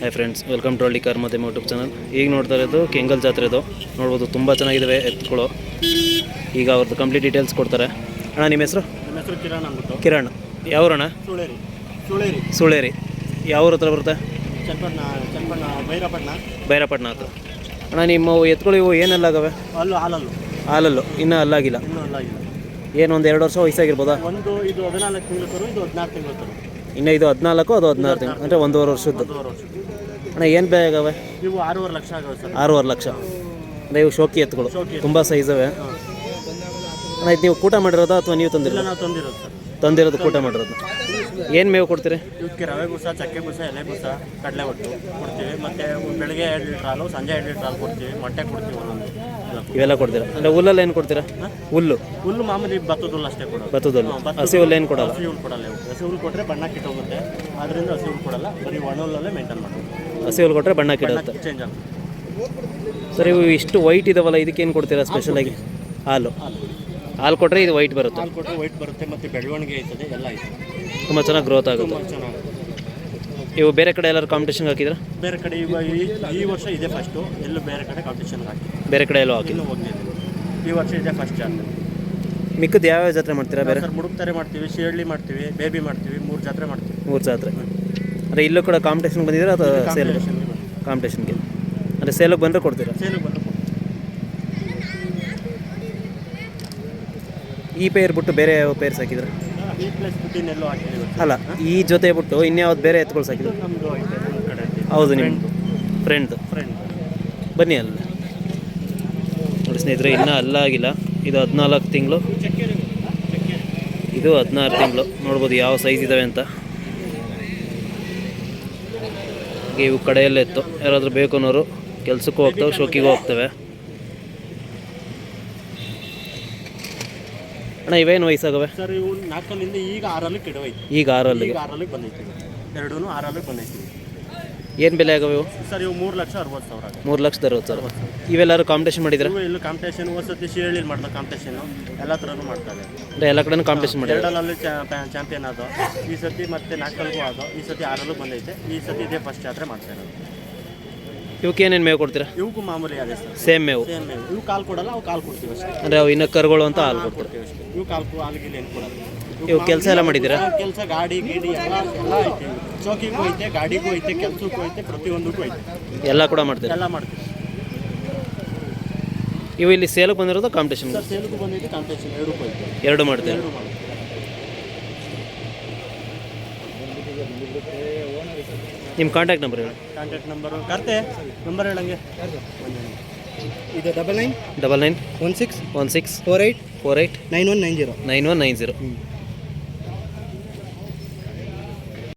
Hi friends welcome to ಹಳ್ಳಿ car ಮತ್ತು YouTube channel ಈಗ ನೋಡ್ತಾ ಇರೋದು ಕೆಂಗಲ್ ಜಾತ್ರೆದು ನೋಡ್ಬೋದು ತುಂಬ ಚೆನ್ನಾಗಿದ್ದಾವೆ ಎತ್ತುಗಳು ಈಗ ಅವ್ರದ್ದು ಕಂಪ್ಲೀಟ್ ಡೀಟೇಲ್ಸ್ ಕೊಡ್ತಾರೆ. ಅಣ್ಣ ನಿಮ್ಮ ಹೆಸರು? ನಮ್ಮ ಹೆಸರು ಕಿರಣ್ ಅಂದ್ಬಿಟ್ಟು. ಕಿರಣ್. ಯಾವ್ರಣ್ಣ? ಸುಳೇರಿ. ಸುಳೇರಿ. ಸುಳೇರಿ. ಯಾವ ಹತ್ರ ಬರುತ್ತೆ? ಚನ್ನಪಟ್ಟಣ ಚನ್ನಪಟ್ಟಣ ಭೈರಪಟ್ಟಣ ಭೈರಪಟ್ಟಣ ಹತ್ರ ಅಣ್ಣ ನಿಮ್ಮ ಎತ್ತುಗಳು ಇವು ಏನೆಲ್ಲ ಆಗವೆ? ಅಲ್ಲೂ ಹಾಲಲ್ಲು. ಹಾಲಲ್ಲು. ಇನ್ನೂ ಅಲ್ಲಾಗಿಲ್ಲ. ಇನ್ನೂ ಅಲ್ಲಾಗಿಲ್ಲ. ಏನು ಒಂದು ಎರಡು ವರ್ಷ ವಯಸ್ಸಾಗಿರ್ಬೋದಾ? ಒಂದು ಇದು ಹದಿನಾಲ್ಕು ತಿಂಗಳು ಇದು ಹದಿನಾರು ತಿಂಗಳು ಇನ್ನೂ ಇದು ಹದಿನಾಲ್ಕು ಅದು ಹದಿನಾರು ತಿಂಗಳು ಅಂದರೆ ಒಂದೂವರೆ ವರ್ಷದ್ದು. ಅಣ್ಣ ಏನು ಬೇಗವೆ ಇವು ಆರೂವರೆ ಲಕ್ಷ ಆಗವೆ ಸರ್. ಆರೂವರೆ ಲಕ್ಷ. ಅಂದರೆ ಇವು ಶೋಕಿ ಎತ್ತುಗಳು. ತುಂಬಾ ಸೈಜವೆ ಅಣ್ಣ ಇದು ನೀವು ಕೂಟ ಮಾಡಿರೋದಾ ಅಥವಾ ನೀವು ತಂದಿರೋ ತಂದಿರೋದು ನಾವು ತಂದಿರೋದು ಸರ್. ತಂದಿರೋದು ಕೂಟ ಮಾಡಿರೋದು. ಏನು ಮೇವು ಕೊಡ್ತೀರಿ? ಇವಕ್ಕೆ ರವೆ ಗುಸ ಚಕ್ಕೆ ಗುಸ ಎಲೆ ಗುಸ ಕಡಲೆ ಒಟ್ಟು ಕೊಡ್ತೀವಿ. ಮತ್ತೆ ಬೆಳಗ್ಗೆ ಎರಡು ಲೀಟ್ರ್ ಹಾಲು ಸಂಜೆ ಎರಡು ಲೀಟ್ರ್ ಹಾಲು ಕೊಡ್ತೀವಿ. ಮೊಟ್ಟೆ ಕೊಡ್ತೀವಿ ಒಂದೊಂದು. ಕೊಡ್ತೀವಿ. ಇವೆಲ್ಲ ಕೊಡ್ತೀರಾ? ಅಂದರೆ ಹುಲ್ಲಲ್ಲಿ ಏನು ಕೊಡ್ತೀರಾ? ಹುಲ್ಲು. ಹುಲ್ಲು ಮಾಮೂಲಿ ಭತ್ತದ ಹುಲ್ಲು ಅಷ್ಟೇ ಕೊಡೋದು. ಭತ್ತದ ಹುಲ್ಲು ಹಸಿ ಹುಲ್ಲು ಏನು ಕೊಡಲ್ಲ? ಹಸಿ ಹುಲ್ಲು ಕೊಡಲ್ಲ. ಹಸಿ ಹುಲ್ಲು ಕೊಟ್ಟರೆ ಬಣ್ಣ ಕಿಟ್ಟೋಗುತ್ತೆ ಅದರಿಂದ ಹಸಿ ಹುಲ್ಲು ಕೊಡಲ್ಲ. ಬರೀ ಒಣ ಹುಲ್ಲಲ್ಲೇ ಮೇಂಟೈನ್ ಮಾಡೋದು ಹಸಿ ಹುಲ್ಲು ಕೊಟ್ಟರೆ ಬಣ್ಣ ಕಿಡುತ್ತೆ ಚೇಂಜ್ ಆಗುತ್ತೆ. ಸರ್ ಇವು ಇಷ್ಟು ವೈಟ್ ಇದಾವಲ್ಲ ಇದಕ್ಕೇನು ಕೊಡ್ತೀರಾ ಸ್ಪೆಷಲಾಗಿ ಹಾಲು. ಹಾಲು. ಹಾಲು ಕೊಟ್ಟರೆ ಇದು ವೈಟ್ ಬರುತ್ತೆ. ಹಾಲು ಕೊಟ್ಟರೆ ವೈಟ್ ಬರುತ್ತೆ ಮತ್ತು ಬೆಳವಣಿಗೆ ಆಯ್ತದೆ ಎಲ್ಲ ಆಯ್ತದೆ. ತುಂಬ ಚೆನ್ನಾಗಿ ಗ್ರೋತ್ ಆಗುತ್ತೆ. ಚೆನ್ನಾಗಿ ಇವು ಬೇರೆ ಕಡೆ ಎಲ್ಲರೂ ಕಾಂಪಿಟೇಷನ್ ಹಾಕಿದ್ರೆ? ಬೇರೆ ಕಡೆ ಇವಾಗ ಈ ಈ ವರ್ಷ ಇದೆ ಫಸ್ಟು ಎಲ್ಲೂ ಬೇರೆ ಕಡೆ ಕಾಂಪಿಟೇಷನ್ ಹಾಕಿ ಬೇರೆ ಕಡೆ ಎಲ್ಲೋ ಹಾಕಿ ಹೋಗಲಿಲ್ಲ. ಈ ವರ್ಷ ಇದೆ ಫಸ್ಟ್ ಜಾತ್ರೆ ಯಾವ ಯಾವ್ಯಾವ ಜಾತ್ರೆ ಮಾಡ್ತೀರಾ ಬೇರೆ? ಸರ್ ಮುಡುಕ್ತಾರೆ ಮಾಡ್ತೀವಿ ಶಿರಳ್ಳಿ ಮಾಡ್ತೀವಿ ಬೇಬಿ ಮಾಡ್ತೀವಿ ಮೂರು ಜಾತ್ರೆ ಮಾಡ್ತೀವಿ. ಮೂರು ಜಾತ್ರೆ. ಅಂದರೆ ಇಲ್ಲೂ ಕೂಡ ಕಾಂಪಿಟೇಷನ್ ಬಂದಿದ್ರೆ ಅಥವಾ ಸೇಲ್ ಕಾಂಪಿಟೇಷನ್ಗೆ ಅಂದರೆ ಸೇಲಿಗೆ ಬಂದರೆ ಕೊಡ್ತೀರಾ? ಸೇಲಿಗೆ ಬಂದು ಈ ಪೇರ್ ಬಿಟ್ಟು ಬೇರೆ ಯಾವ ಪೇರ್ಸ್ ಹಾಕಿದ್ರೆ? ಈ ಪ್ಲಸ್ ಬಿಟ್ಟಿನ ಎಲ್ಲೋ ಹಾಕಿದ್ದೀವಿ ಅಲ್ಲ ಈ ಜೊತೆ ಬಿಟ್ಟು ಇನ್ಯಾವ್ದು ಬೇರೆ ಎತ್ಕೊಳ್ ಸಾಕಿದ್ರು ನಮ್ಮದು ಐತೆ ನಮ್ಮ ಕಡೆ. ಹೌದು ನಿಮ್ಮದು ಫ್ರೆಂಡ್ದು ಫ್ರೆಂಡ್ ಬನ್ನಿ ಅಲ್ಲ. ನೋಡಿ ಸ್ನೇಹಿತರೆ ಇನ್ನೂ ಅಲ್ಲ ಆಗಿಲ್ಲ. ಇದು ಹದಿನಾಲ್ಕು ತಿಂಗಳು. ಇದು ಹದಿನಾರು ತಿಂಗಳು. ನೋಡ್ಬೋದು ಯಾವ ಸೈಜ್ ಇದ್ದಾವೆ ಅಂತ. ಇವು ಕಡೆಯಲ್ಲೇ ಇತ್ತು. ಯಾರಾದರೂ ಬೇಕು ಅನ್ನೋರು ಕೆಲಸಕ್ಕೂ ಹೋಗ್ತವೆ ಶೋಕಿಗೂ ಹೋಗ್ತವೆ. ಅಣ್ಣ ಇವೇನು ವಯಸ್ಸಾಗವೆ ಸರ್ ಇವು ನಾಲ್ಕಲ್ಲಿಂದ ಈಗ ಆರಲ್ಲಿ ಕೆಡವೈತಿ. ಈಗ ಆರಲ್ಲಿ ಈಗ ಆರಲ್ಲಿ ಬಂದೈತಿ ಎರಡೂ ಆರಲ್ಲಿ ಬಂದೈತಿ ಏನು ಬೆಲೆ ಆಗವೆ ಇವು? ಸರ್ ಇವು ಮೂರು ಲಕ್ಷ ಅರವತ್ತು ಸಾವಿರ ಆಗುತ್ತೆ ಮೂರು ಲಕ್ಷದ ಅರವತ್ತು ಸಾವಿರ. ಇವೆಲ್ಲರೂ ಕಾಂಪಿಟೇಷನ್ ಮಾಡಿದ್ರೆ? ಇವು ಇಲ್ಲೂ ಕಾಂಪಿಟೇಷನ್ ವಸತಿ ಶಿರಳ್ಳಿ ಮಾಡ್ತಾರೆ ಕಾಂಪಿಟೇಷನ್ ಎಲ್ಲ ಥರನೂ ಮಾಡ್ತಾರೆ. ಅಂದರೆ ಎಲ್ಲ ಕಡೆನೂ ಕಾಂಪಿಟೇಷನ್ ಮಾಡಿದ್ರೆ? ಎರಡಲ್ಲಿ ಚಾಂಪಿಯನ್ ಆದೋ ಈ ಸತಿ ಮತ್ತೆ ನಾಲ್ಕಲ್ಗೂ ಆದೋ ಈ ಸತಿ ಆರಲ್ಲೂ ಬಂದೈತೆ. ಈ ಸತಿ ಇದೇ ಫಸ್ಟ್ ಜಾತ್ರೆ ಮಾಡ್ತಾ ಇರೋದು ಇವಕ್ಕೆ ಏನೇನು ಮೇವು ಕೊಡ್ತೀರಾ? ಇವಕ್ಕೂ ಮಾಮೂಲಿ ಅದೇ ಸರ್. ಸೇಮ್ ಮೇವು? ಸೇಮ್ ಇವು ಕಾಲು ಕೊಡಲ್ಲ ಅವು ಕಾಲು ಕೊಡ್ತೀವಿ ಅಷ್ಟೇ. ಅಂದರೆ ಅವು ಇನ್ನು ಕರುಗಳು ಅಂತ ಹಾಲು ಕೊಡ್ತಾರೆ? ಕೊಡ್ತೀವಿ ಅಷ್ಟೇ. ಇವು ಕಾಲು ಹಾಲಿಗೆ ಏನು ಕೊಡಲ್ಲ. ಇವು ಕೆಲಸ ಎಲ್ಲ ಮಾಡಿದ್ದೀರಾ? ಕೆಲಸ ಗಾಡಿ ಗೀಡಿ ಎಲ್ಲ ಎಲ್ಲ ಐತೆ. ಚೌಕಿಗೂ ಐತೆ ಗಾಡಿಗೂ ಐತೆ ಕೆಲಸಕ್ಕೂ ಐತೆ ಪ್ರತಿಯೊಂದಕ್ಕೂ ಐತೆ. ಎಲ್ಲ ಕೂಡ ಮಾಡ್ತೀರಾ? ಎಲ್ಲ ಮಾಡ್ತೀವಿ. ಇವು ಇಲ್ಲಿ ಸೇಲಿಗೆ ಬಂದಿರೋದು ಕಾಂಪಿಟೇಷನ್ ಸರ್ ಸೇಲ್ಗೂ ಬಂದೈತೆ ಕಾಂಪಿಟೇಷನ್ ಎರಡಕ್ಕೂ ಐತೆ. ಎರಡು ಮಾಡ್ತೀರಾ? ಎರಡು ಮಾಡ್ತೀವಿ. ನಿಮ್ಮ ಕಾಂಟ್ಯಾಕ್ಟ್ ನಂಬರ್ ಹೇಳಿ. ಕಾಂಟ್ಯಾಕ್ಟ್ ನಂಬರು ಕರ್ತೆ ನಂಬರ್ ಹೇಳಂಗೆ ಇದು double nine double nine one six one six four eight four eight nine one nine zero nine one nine zero